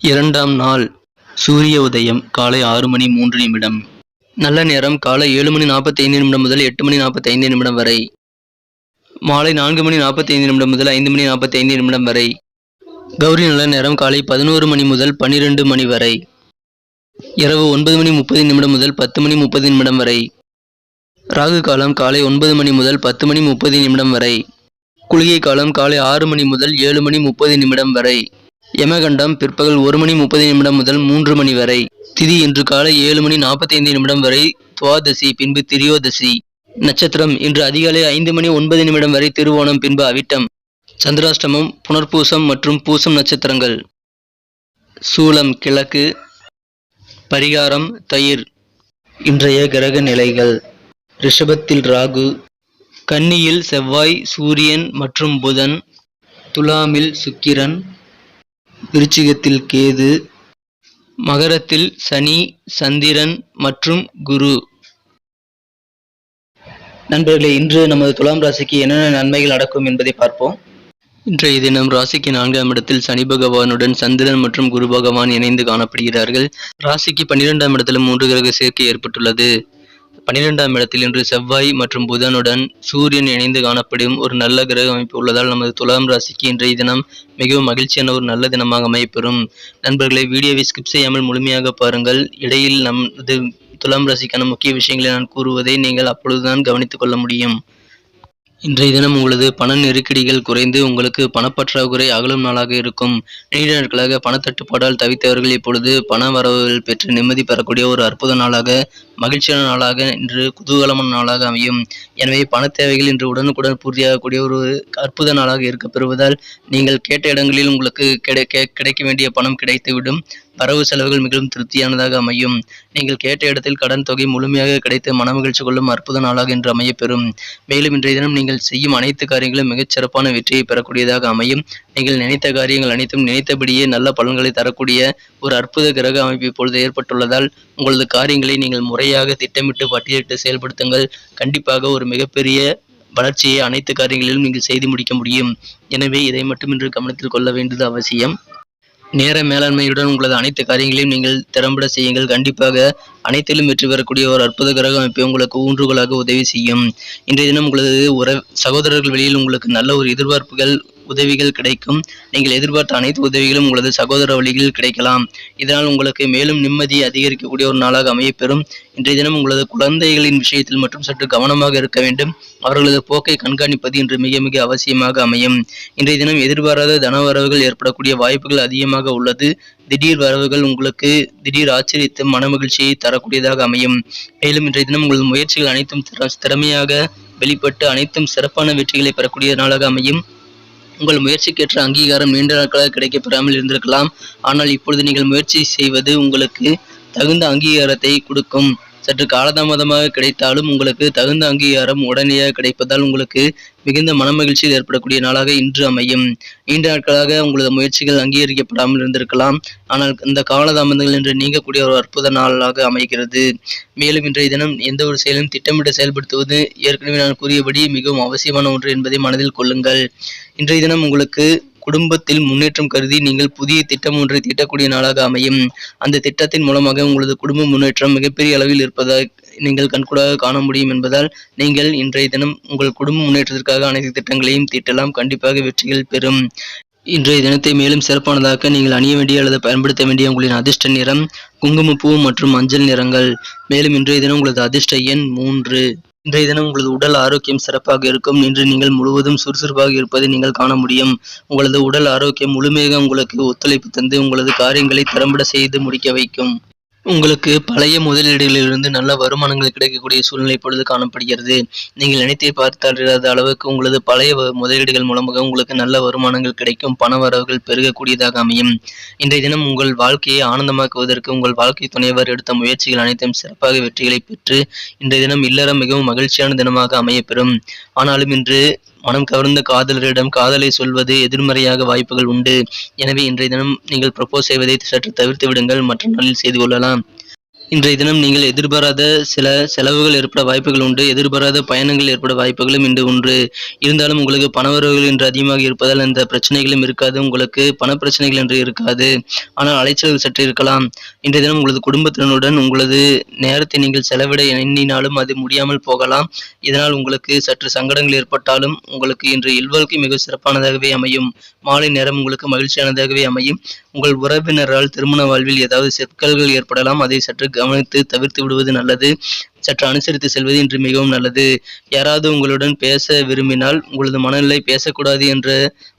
இரண்டாம் நாள் சூரிய உதயம் காலை ஆறு மணி மூன்று நிமிடம். நல்ல நேரம் காலை ஏழு மணி நாற்பத்தி ஐந்து நிமிடம் முதல் எட்டு மணி நாற்பத்தி ஐந்து நிமிடம் வரை. மாலை நான்கு மணி நாற்பத்தி ஐந்து நிமிடம் முதல் ஐந்து மணி நாற்பத்தி ஐந்து நிமிடம் வரை. கௌரி நல்ல நேரம் காலை பதினோரு மணி முதல் பன்னிரெண்டு மணி வரை. இரவு ஒன்பது மணி முப்பது நிமிடம் முதல் பத்து மணி முப்பது நிமிடம் வரை. ராகு காலம் காலை ஒன்பது மணி முதல் பத்து மணி முப்பது நிமிடம் வரை. குளிகை காலம் காலை ஆறு மணி முதல் ஏழு மணி முப்பது நிமிடம் வரை. யமகண்டம் பிற்பகல் ஒரு மணி முப்பது நிமிடம் முதல் மூன்று மணி வரை. திதி இன்று காலை ஏழு மணி நாற்பத்தி ஐந்து நிமிடம் வரை துவாதசி பின்பு திரியோதசி. நட்சத்திரம் இன்று அதிகாலை ஐந்து மணி ஒன்பது நிமிடம் வரை திருவோணம் பின்பு அவிட்டம். சந்திராஷ்டமம் புனர்பூசம் மற்றும் பூசம் நட்சத்திரங்கள். சூலம் கிழக்கு. பரிகாரம் தயிர். இன்றைய கிரக நிலைகள். ரிஷபத்தில் ராகு. கன்னியில் செவ்வாய் சூரியன் மற்றும் புதன். துலாமில் சுக்கிரன். விருச்சிகத்தில் கேது மகரத்தில் சனி சந்திரன் மற்றும் குரு. நண்பர்களே இன்று நமது துலாம் ராசிக்கு என்னென்ன நன்மைகள் நடக்கும் என்பதை பார்ப்போம். இன்றைய தினம் ராசிக்கு நான்காம் இடத்தில் சனி பகவானுடன் சந்திரன் மற்றும் குரு பகவான் இணைந்து காணப்படுகிறார்கள். ராசிக்கு பன்னிரெண்டாம் இடத்திலும் மூன்று கிரக சேர்க்கை ஏற்பட்டுள்ளது. பன்னிரெண்டாம் இடத்தில் இன்று செவ்வாய் மற்றும் புதனுடன் சூரியன் இணைந்து காணப்படும் ஒரு நல்ல கிரக அமைப்பு உள்ளதால் நமது துலாம் ராசிக்கு இன்றைய தினம் மிகவும் மகிழ்ச்சியான ஒரு நல்ல தினமாக அமையப்பெறும். நண்பர்களை வீடியோவை ஸ்கிப் செய்யாமல் முழுமையாக பாருங்கள். இடையில் நமது துலாம் ராசிக்கான முக்கிய விஷயங்களை நான் கூறுவதை நீங்கள் அப்பொழுதுதான் கவனித்துக் கொள்ள முடியும். இன்றைய தினம் உங்களது பண நெருக்கடிகள் குறைந்து உங்களுக்கு பணப்பற்றாக்குறை அகலும் நாளாக இருக்கும். நீண்ட நாட்களாக பணத்தட்டுப்பாடால் தவித்தவர்கள் இப்பொழுது பண வரவுகள் பெற்று நிம்மதி பெறக்கூடிய ஒரு அற்புத நாளாக மகிழ்ச்சியான நாளாக இன்று குதூகலமான நாளாக அமையும். எனவே பண தேவைகள் இன்று உடனுக்குடன் பூர்த்தியாகக்கூடிய ஒரு அற்புத நாளாக இருக்கப்பெறுவதால் நீங்கள் கேட்ட இடங்களில் உங்களுக்கு கிடைக்க கிடைக்க வேண்டிய பணம் கிடைத்துவிடும். வரவு செலவுகள் மிகவும் திருப்தியானதாக அமையும். நீங்கள் கேட்ட இடத்தில் கடன் தொகை முழுமையாக கிடைத்து மனமகிழ்ச்சி கொள்ளும் அற்புத நாளாக இன்று அமையப்பெறும் மேலும் இன்றைய தினம் நீங்கள் நீங்கள் செய்யும் அனைத்து காரியங்களும் மிகச் சிறப்பான வெற்றியை பெறக்கூடியதாக அமையும். நீங்கள் நினைத்த காரியங்கள் அனைத்தும் நினைத்தபடியே நல்ல பலன்களை தரக்கூடிய ஒரு அற்புத கிரக அமைப்பு இப்பொழுது ஏற்பட்டுள்ளதால் உங்களது காரியங்களை நீங்கள் முறையாக திட்டமிட்டு பட்டியலிட்டு செயல்படுத்துங்கள். கண்டிப்பாக ஒரு மிகப்பெரிய வளர்ச்சியை அனைத்து காரியங்களிலும் நீங்கள் செய்து முடிக்க முடியும். எனவே இதை மட்டும் இன்று கவனத்தில் கொள்ள வேண்டியது அவசியம். நேர மேலாண்மையுடன் உங்களது அனைத்து காரியங்களையும் நீங்கள் திறம்பட செய்யுங்கள். கண்டிப்பாக அனைத்திலும் வெற்றி பெறக்கூடிய ஒரு அற்புத கிரக அமைப்பை உங்களுக்கு ஊன்றுகோலாக உதவி செய்யும். இன்றைய தினம் உங்களது உற சகோதரர்கள் வெளியில் உங்களுக்கு நல்ல ஒரு எதிர்பார்ப்புகள் உதவிகள் கிடைக்கும். நீங்கள் எதிர்பார்த்த அனைத்து உதவிகளும் உங்களது சகோதர வழிகளில் கிடைக்கலாம். இதனால் உங்களுக்கு மேலும் நிம்மதி அதிகரிக்கக்கூடிய ஒரு நாளாக அமையப்பெறும். இன்றைய தினம் உங்களது குழந்தைகளின் விஷயத்தில் மட்டும் சற்று கவனமாக இருக்க வேண்டும். அவர்களது போக்கை கண்காணிப்பது இன்று மிக மிக அவசியமாக அமையும். இன்றைய தினம் எதிர்பாராத தனவரவுகள் ஏற்படக்கூடிய வாய்ப்புகள் அதிகமாக உள்ளது. திடீர் வரவுகள் உங்களுக்கு திடீர் ஆச்சரியத்தை மனமகிழ்ச்சியை தரக்கூடியதாக அமையும். மேலும் இன்றைய தினம் உங்களது முயற்சிகள் அனைத்தும் திற- திறமையாக வெளிப்பட்டு அனைத்தும் சிறப்பான வெற்றிகளை பெறக்கூடிய நாளாக அமையும். உங்கள் முயற்சிக்கேற்ற அங்கீகாரம் நீண்ட நாட்களாக கிடைக்கப்பெறாமல் இருந்திருக்கலாம். ஆனால் இப்பொழுது நீங்கள் முயற்சி செய்வது உங்களுக்கு தகுந்த அங்கீகாரத்தை கொடுக்கும். சற்று காலதாமதமாக கிடைத்தாலும் உங்களுக்கு தகுந்த அங்கீகாரம் உடனடியாக கிடைப்பதால் உங்களுக்கு மிகுந்த மனமகிழ்ச்சியில் ஏற்படக்கூடிய நாளாக இன்று அமையும். நீண்ட நாட்களாக உங்களது முயற்சிகள் அங்கீகரிக்கப்படாமல் இருந்திருக்கலாம். ஆனால் இந்த காலதாமதங்கள் இன்று நீங்கக்கூடிய ஒரு அற்புத நாளாக அமைகிறது. மேலும் இன்றைய தினம் எந்த ஒரு செயலும் திட்டமிட்டு செயல்படுத்துவது ஏற்கனவே நான் கூறியபடி மிகவும் அவசியமான ஒன்று என்பதை மனதில் கொள்ளுங்கள். இன்றைய தினம் உங்களுக்கு குடும்பத்தில் முன்னேற்றம் கருதி நீங்கள் புதிய திட்டம் ஒன்றை தீட்டக்கூடிய நாளாக அமையும். அந்த திட்டத்தின் மூலமாக உங்களது குடும்ப முன்னேற்றம் மிகப்பெரிய அளவில் இருப்பதாக நீங்கள் கண்கூடாக காண முடியும் என்பதால் நீங்கள் இன்றைய தினம் உங்கள் குடும்ப முன்னேற்றத்திற்காக அனைத்து திட்டங்களையும் தீட்டலாம். கண்டிப்பாக வெற்றிகள் பெறும். இன்றைய தினத்தை மேலும் சிறப்பானதாக்க நீங்கள் அணிய வேண்டிய அல்லது பயன்படுத்த வேண்டிய உங்களின் அதிர்ஷ்ட நிறம் குங்குமப்பூ மற்றும் மஞ்சள் நிறங்கள். மேலும் இன்றைய தினம் உங்களது அதிர்ஷ்ட எண் மூன்று. இன்றைய தினம் உங்களது உடல் ஆரோக்கியம் சிறப்பாக இருக்கும். இன்று நீங்கள் முழுவதும் சுறுசுறுப்பாக இருப்பதை நீங்கள் காண முடியும். உங்களது உடல் ஆரோக்கியம் முழுமையாக உங்களுக்கு ஒத்துழைப்பு தந்து உங்களது காரியங்களை திறம்பட செய்து முடிக்க வைக்கும். உங்களுக்கு பழைய முதலீடுகளிலிருந்து நல்ல வருமானங்கள் கிடைக்கக்கூடிய சூழ்நிலை இப்பொழுது காணப்படுகிறது. நீங்கள் நினைத்தே பார்த்தாத அளவுக்கு உங்களது பழைய வ- முதலீடுகள் மூலமாக உங்களுக்கு நல்ல வருமானங்கள் கிடைக்கும் பண வரவுகள் பெருகக்கூடியதாக அமையும். இன்றைய தினம் உங்கள் வாழ்க்கையை ஆனந்தமாக்குவதற்கு உங்கள் வாழ்க்கை துணைவர் எடுத்த முயற்சிகள் அனைத்தும் சிறப்பாக வெற்றிகளை பெற்று இன்றைய தினம் இல்லறம் மிகவும் மகிழ்ச்சியான தினமாக அமையப்பெறும். ஆனாலும் இன்று மனம் கவர்ந்த காதலரிடம் காதலை சொல்வது எதிர்மறையாக வாய்ப்புகள் உண்டு. எனவே இன்றைய தினம் நீங்கள் ப்ரப்போஸ் செய்வதை சற்று தவிர்த்து விடுங்கள் மற்ற நாளில் செய்து கொள்ளலாம். இன்றைய தினம் நீங்கள் எதிர்பாராத சில செலவுகள் ஏற்பட வாய்ப்புகள் உண்டு. எதிர்பாராத பயணங்கள் ஏற்பட வாய்ப்புகளும் இன்று உண்டு. இருந்தாலும் உங்களுக்கு பணவரவுகள் இன்று அதிகமாக இருப்பதால் அந்த பிரச்சனைகளும் இருக்காது. உங்களுக்கு பண பிரச்சனைகள் என்று இருக்காது. ஆனால் அலைச்சல்கள் சற்று இருக்கலாம். இன்றைய தினம் உங்களது குடும்பத்தினருடன் உங்களது நேரத்தை நீங்கள் செலவிட எண்ணினாலும் அது முடியாமல் போகலாம். இதனால் உங்களுக்கு சற்று சங்கடங்கள் ஏற்பட்டாலும் உங்களுக்கு இன்று இல்வாழ்க்கை மிக சிறப்பானதாகவே அமையும். மாலை நேரம் உங்களுக்கு மகிழ்ச்சியானதாகவே அமையும். உங்கள் உறவினரால் திருமண வாழ்வில் ஏதாவது சிக்கல்கள் ஏற்படலாம். அதை சற்று கவனித்து தவிர்த்து விடுவது நல்லது. சற்று அனுசரித்து செல்வது இன்று மிகவும் நல்லது. யாராவது உங்களுடன் பேச விரும்பினால் உங்களது மனநிலை பேசக்கூடாது என்ற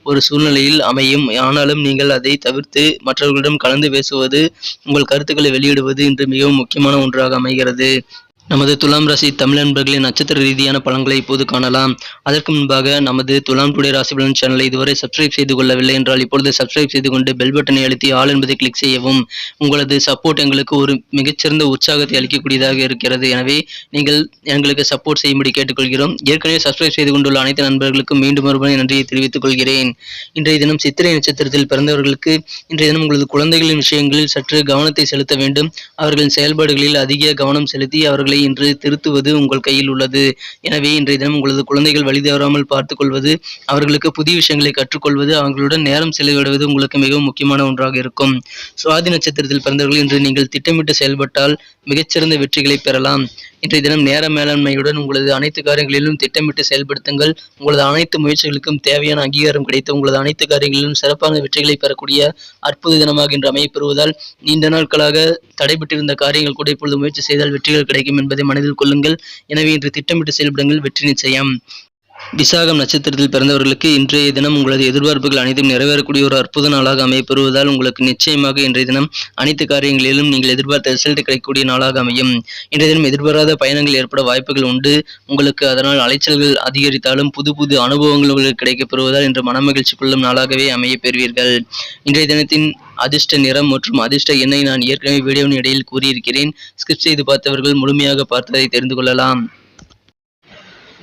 ஒரு சூழ்நிலையில் அமையும். ஆனாலும் நீங்கள் அதை தவிர்த்து மற்றவர்களிடம் கலந்து பேசுவது உங்கள் கருத்துக்களை வெளியிடுவது இன்று மிகவும் முக்கியமான ஒன்றாக அமைகிறது. நமது துலாம் ராசி தமிழ் நண்பர்களின் நட்சத்திர ரீதியான பலன்களை இப்போது காணலாம். அதற்கு முன்பாக நமது துலாம் டுடே ராசி பலன் சேனலை இதுவரை சப்ஸ்கிரைப் செய்து கொள்ளவில்லை என்றால் இப்பொழுது சப்ஸ்கிரைப் செய்து கொண்டு பெல் பட்டனை அழுத்தி ஆள் என்பதை கிளிக் செய்யவும். உங்களது சப்போர்ட் எங்களுக்கு ஒரு மிகச்சிறந்த உற்சாகத்தை அளிக்கக்கூடியதாக இருக்கிறது. எனவே நீங்கள் எங்களுக்கு சப்போர்ட் செய்யும்படி கேட்டுக்கொள்கிறோம். ஏற்கனவே சப்ஸ்கிரைப் செய்து கொண்டுள்ள அனைத்து நண்பர்களுக்கும் மீண்டும் ஒருமுறை நன்றியை தெரிவித்துக் கொள்கிறேன். இன்றைய தினம் சித்திரை நட்சத்திரத்தில் பிறந்தவர்களுக்கு இன்றைய தினம் உங்களது குழந்தைகளின் விஷயங்களில் சற்று கவனத்தை செலுத்த வேண்டும். அவர்களின் செயல்பாடுகளில் அதிக கவனம் செலுத்தி அவர்களை இன்று திருத்துவது உங்கள் கையில் உள்ளது. எனவே இன்றைய தினம் உங்களது குழந்தைகள் வழி தவறாமல் பார்த்துக்கொள்வது அவர்களுக்கு புதிய விஷயங்களை கற்றுக்கொள்வது அவர்களுடன் நேரம் செலவிடுவது உங்களுக்கு மிகவும் முக்கியமான ஒன்றாக இருக்கும். சுவாதி நட்சத்திரத்தில் பிறந்தவர்கள் இன்று நீங்கள் திட்டமிட்டு செயல்பட்டால் மிகச்சிறந்த வெற்றிகளை பெறலாம். இன்றைய தினம் நேர மேலாண்மையுடன் உங்களது அனைத்து காரியங்களிலும் திட்டமிட்டு செயல்படுத்துங்கள். உங்களது அனைத்து முயற்சிகளுக்கும் தேவையான அங்கீகாரம் கிடைத்து உங்களது அனைத்து காரியங்களிலும் சிறப்பான வெற்றிகளை பெறக்கூடிய அற்புத தினமாக இன்று அமையப்பெறுவதால் நீண்ட நாட்களாக தடைபட்டிருந்த காரியங்கள் கூட இப்பொழுது முயற்சி செய்தால் வெற்றிகள் கிடைக்கும் என்பதை மனதில் கொள்ளுங்கள். எனவே இன்று திட்டமிட்டு செயல்படுங்கள் வெற்றி நிச்சயம். விசாகம் நட்சத்திரத்தில் பிறந்தவர்களுக்கு இன்றைய தினம் உங்களது எதிர்பார்ப்புகள் அனைத்தும் நிறைவேறக்கூடிய ஒரு அற்புத நாளாக அமையப்பெறுவதால் உங்களுக்கு நிச்சயமாக இன்றைய தினம் அனைத்து காரியங்களிலும் நீங்கள் எதிர்பார்த்த ரிசல்ட் கிடைக்கக்கூடிய நாளாக அமையும். இன்றைய தினம் எதிர்பாராத பயணங்கள் ஏற்பட வாய்ப்புகள் உண்டு. உங்களுக்கு அதனால் அலைச்சல்கள் அதிகரித்தாலும் புது புது அனுபவங்கள் உங்களுக்கு கிடைக்கப் பெறுவதால் இன்று மனமகிழ்ச்சி கொள்ளும் நாளாகவே அமைய பெறுவீர்கள் இன்றைய தினத்தின் அதிர்ஷ்ட நிறம் மற்றும் அதிர்ஷ்ட எண்ணை நான் ஏற்கனவே வீடியோவின் இடையில் கூறியிருக்கிறேன். ஸ்கிரிப்ட் செய்து பார்த்தவர்கள் முழுமையாக பார்த்ததை தெரிந்து கொள்ளலாம்.